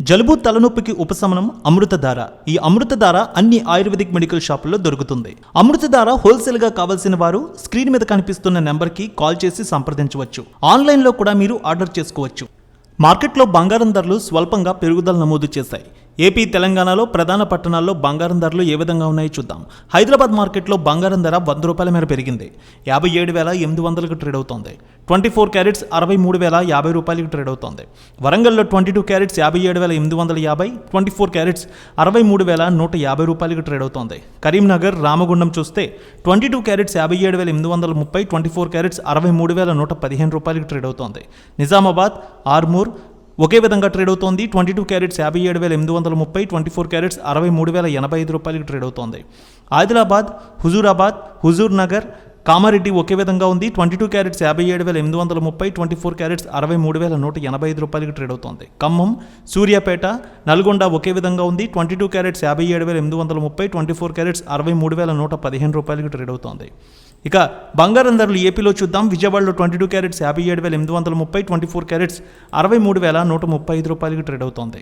జలుబు తలనొప్పికి ఉపశమనం అమృతధార. ఈ అమృతధార అన్ని ఆయుర్వేదిక్ మెడికల్ షాపుల్లో దొరుకుతుంది. అమృతధార హోల్సేల్గా కావలసిన వారు స్క్రీన్ మీద కనిపిస్తున్న నెంబర్కి కాల్ చేసి సంప్రదించవచ్చు. ఆన్లైన్లో కూడా మీరు ఆర్డర్ చేసుకోవచ్చు. మార్కెట్లో బంగారం ధరలు స్వల్పంగా పెరుగుదల నమోదు చేశాయి. ఏపీ తెలంగాణలో ప్రధాన పట్టణాల్లో బంగారం ధరలు ఏ విధంగా ఉన్నాయో చూద్దాం. హైదరాబాద్ మార్కెట్లో బంగారం ధర వంద రూపాయల మేర పెరిగింది. యాభై ఏడు వేల ఎనిమిది వందలకు ట్రేడ్ అవుతోంది. ట్వంటీ ఫోర్ క్యారెట్స్ అరవై మూడు వేల యాభై రూపాయలకు ట్రేడ్ అవుతోంది. వరంగల్లో ట్వంటీ టూ క్యారెట్స్ యాభై ఏడు వేల ఎనిమిది వందల యాభై ట్వంటీ ఫోర్ క్యారెట్స్ అరవై మూడు వేల నూట యాభై రూపాయలకు ట్రేడ్ అవుతోంది. కరీంనగర్ రామగుండం చూస్తే ట్వంటీ టూ క్యారెట్స్ యాభై ఏడు వేల ఎనిమిది వందల ముప్పై ట్వంటీ ఫోర్ క్యారెట్స్ అరవై మూడు వేల నూట పదిహేను రూపాయలకు ట్రేడ్ అవుతోంది. నిజామాబాద్ ఆర్మూర్ ఒకే విధంగా ట్రేడ్ అవుతోంది. ట్వంటీ టూ క్యారెట్స్ యాభై ఏడు వేల ఎనిమిది వందల ముప్పై ట్వంటీ ఫోర్ క్యారెట్స్ అరవై మూడు వేల ఎనభై ఐదు రూపాయలకి ట్రేడ్ అవుతోంది. ఆదిలాబాద్ హుజూరాబాద్ హుజూర్ నగర్ కామారెడ్డి ఒకే విధంగా ఉంది. ట్వంటీ టూ క్యారెట్స్ యాభై ఏడు వేల ఎనిమిది వందల ముప్పై ట్వంటీ ఫోర్ క్యారెట్స్ అరవై మూడు వేల నూట ఎనభై ఐదు రూపాయలకి ట్రేడ్ అవుతోంది. ఖమ్మం సూర్యాపేట నల్గొండ ఒకే విధంగా ఉంది. ట్వంటీ టూ క్యారెట్స్ యాభై ఏడు వేల ఎనిమిది వందల ముప్పై ట్వంటీ ఫోర్ క్యారెట్స్ అరవై మూడు వేల నూట పదిహేను రూపాయలకి ట్రేడ్ అవుతోంది. ఇక బంగారం ధరలు ఏపీలో చూద్దాం. విజయవాడలో ట్వంటీ టూ క్యారెట్స్ యాభై ఏడు వేల ఎనిమిది వందల ముప్పై ట్వంటీ ఫోర్ క్యారెట్స్ అరవై మూడు వేల నూట ముప్పై ఐదు రూపాయలకి ట్రేడ్ అవుతోంది.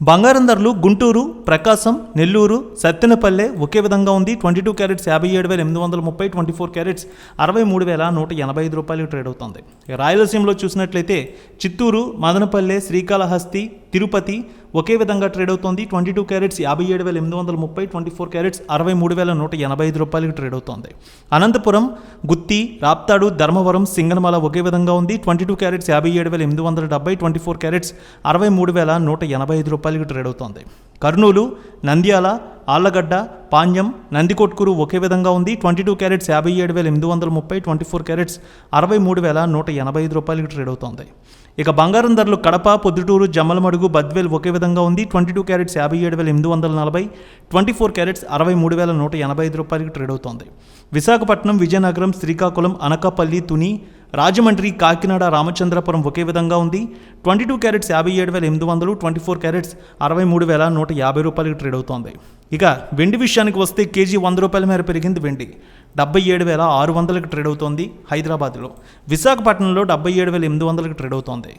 బంగారం ధరలు గుంటూరు ప్రకాశం నెల్లూరు సత్తెనపల్లె ఒకే విధంగా ఉంది. ట్వంటీ టూ క్యారెట్స్ యాభై ఏడు వేల ఎనిమిది వందల ముప్పై ట్వంటీ ఫోర్ క్యారెట్స్ అరవై మూడు వేల నూట ఎనభై ఐదు రూపాయలకి ట్రేడ్ అవుతుంది. రాయలసీమలో చూసినట్లయితే చిత్తూరు మదనపల్లె శ్రీకాళహస్తి తిరుపతి ఒకే విధంగా ట్రేడ్ అవుతోంది. ట్వంటీ టూ క్యారెట్స్ యాభై ఏడు వేల ఎనిమిది వందల ముప్పై ట్వంటీ ఫోర్ క్యారెట్స్ అరవై మూడు వేల నూట ఎనభై ఐదు రూపాయలకి ట్రేడ్ అవుతోంది. అనంతపురం గుత్తి రాప్తాడు ధర్మవరం సింగనమల ఒకే విధంగా ఉంది. ట్వంటీ టూ క్యారెట్స్ యాభై ఏడు వేల ఎనిమిది వందల డెబ్బై ట్వంటీ ఫోర్ క్యారెట్స్ అరవై మూడు వేల నూట ఎనభై ఐదు రూపాయలకి ట్రేడ్ అవుతోంది. కర్నూలు నంద్యాల ఆళ్ళగడ్డ పాణ్యం నందికొట్కూరు ఒకే విధంగా ఉంది. ట్వంటీ టూ క్యారెట్స్ యాభై ఏడు వేల ఎనిమిది వందల ముప్పై ట్వంటీ ఫోర్ క్యారెట్స్ అరవై మూడు వేల నూట ఎనభై ఐదు రూపాయలకి ట్రేడ్ అవుతోంది. ఇక బంగారం ధరలు కడప పొద్దుటూరు జమ్మలమడుగు బద్వేల్ ఒకే విధంగా ఉంది. ట్వంటీ టూ క్యారెట్స్ యాభై ఏడు వేల ఎనిమిది వందల నలభై ట్వంటీ ఫోర్ క్యారెట్స్ అరవై మూడు వేల నూట ఎనభై ఐదు రూపాయలకి ట్రేడ్ అవుతోంది. విశాఖపట్నం విజయనగరం శ్రీకాకుళం అనకాపల్లి తుని రాజమండ్రి కాకినాడ రామచంద్రపురం ఒకే విధంగా ఉంది. ట్వంటీ టూ క్యారెట్స్ యాభై ఏడు వేల ఎనిమిది వందలు ట్వంటీ ఫోర్ క్యారెట్స్ అరవై మూడు వేల నూట యాభై రూపాయలకి ట్రేడ్ అవుతోంది. ఇక వెండి విషయానికి వస్తే కేజీ వంద రూపాయల మేర పెరిగింది వెండి. డెబ్బై ఏడు వేల ఆరు వందలకు ట్రేడ్ అవుతోంది హైదరాబాద్లో. విశాఖపట్నంలో డెబ్బై ఏడు వేల ఎనిమిది వందలకు ట్రేడ్ అవుతోంది.